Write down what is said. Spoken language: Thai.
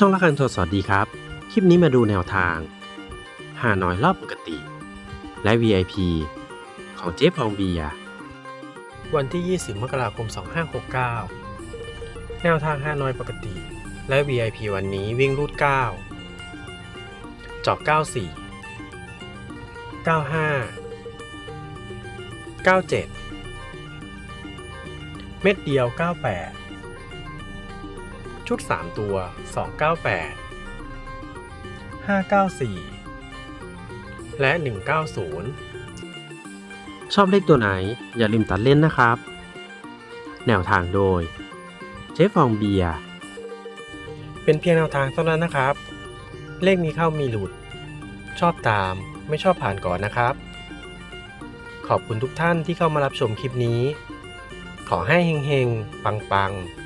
ช่องละคันโทรสวัสดีครับ คลิปนี้มาดูแนวทางหาน้อยรอบปกติ และ VIP ของเจ๊ฟองเบีย วันที่ 20 มกราคม 2569 แนวทางหาน้อยปกติ และ VIP วันนี้วิ่งรูด 9 จอก94 95 97 เม็ดเดียว 98 ชุด 3 ตัว 298 594 และ 190 ชอบเลขตัวไหนอย่าลืมตัดเล่นนะครับ แนวทางโดย เจ๊ฟองเบียร์เป็นเพียงแนวทางเท่านั้นนะครับ เลขมีเข้ามีหลุด ชอบตามไม่ชอบผ่านก่อนนะครับ ขอบคุณทุกท่านที่เข้ามารับชมคลิปนี้ ขอให้เฮงๆ ปังๆ